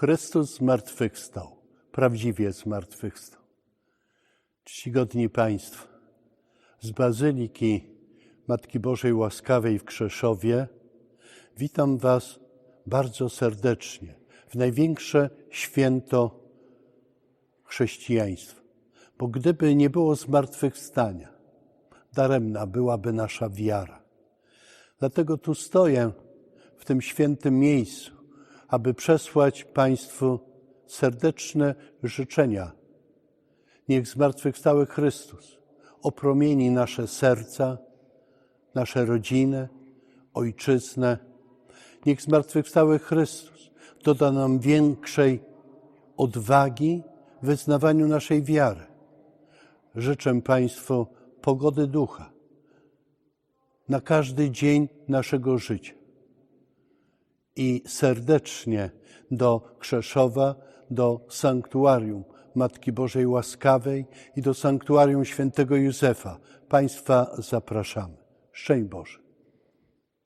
Chrystus zmartwychwstał, prawdziwie zmartwychwstał. Czcigodni Państwo, z Bazyliki Matki Bożej Łaskawej w Krzeszowie witam Was bardzo serdecznie w największe święto chrześcijaństwa. Bo gdyby nie było zmartwychwstania, daremna byłaby nasza wiara. Dlatego tu stoję w tym świętym miejscu, aby przesłać Państwu serdeczne życzenia. Niech zmartwychwstały Chrystus opromieni nasze serca, nasze rodziny, ojczyznę. Niech zmartwychwstały Chrystus doda nam większej odwagi w wyznawaniu naszej wiary. Życzę Państwu pogody ducha na każdy dzień naszego życia. I serdecznie do Krzeszowa, do sanktuarium Matki Bożej Łaskawej i do sanktuarium świętego Józefa Państwa zapraszamy. Szczęść Boże.